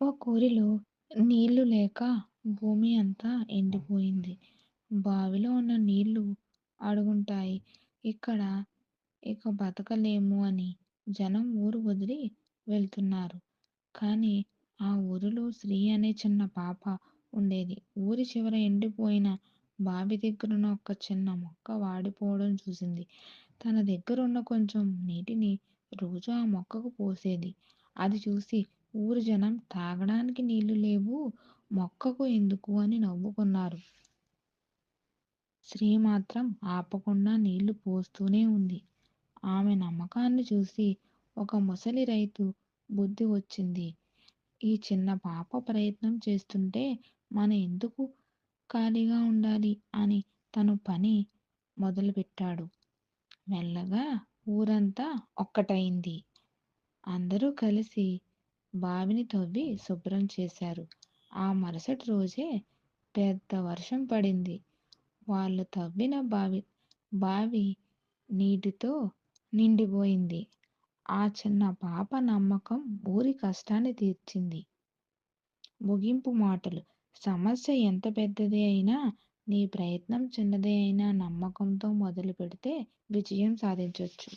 ఒక కోరిలో నీళ్ళు లేక భూమి అంతా ఎండిపోయింది. బావిలో ఉన్న నీళ్ళు అడుగుంటాయి. ఇక్కడ ఇక బతకలేము అని జనం ఊరు వదిలి వెళ్తున్నారు. కానీ ఆ ఊరిలో శ్రీ అనే చిన్న పాప ఉండేది. ఊరి చివర ఎండిపోయిన బావి దగ్గరున్న ఒక చిన్న మొక్క వాడిపోవడం చూసింది. తన దగ్గరున్న కొంచెం నీటిని రోజూ ఆ మొక్కకు పోసేది. అది చూసి ఊరు జనం తాగడానికి నీళ్ళు లేవు మొక్కకు ఎందుకు అని నవ్వుకున్నారు. శ్రీ మాత్రం ఆపకుండా నీళ్ళు పోస్తూనే ఉంది. ఆమె నమ్మకాన్ని చూసి ఒక ముసలి రైతు బుద్ధి వచ్చింది. ఈ చిన్న పాప ప్రయత్నం చేస్తుంటే మన ఎందుకు ఖాళీగా ఉండాలి అని తను పని మొదలుపెట్టాడు. మెల్లగా ఊరంతా ఒక్కటైంది. అందరూ కలిసి బావిని తవ్వి శుభ్రం చేశారు. ఆ మరుసటి రోజే పెద్ద వర్షం పడింది. వాళ్ళు తవ్విన బావి బావి నీటితో నిండిపోయింది. ఆ చిన్న పాప నమ్మకం ఊరి కష్టాన్ని తీర్చింది. ముగింపు మాటలు సమస్య ఎంత పెద్దదే అయినా నీ ప్రయత్నం చిన్నదే అయినా నమ్మకంతో మొదలుపెడితే విజయం సాధించవచ్చు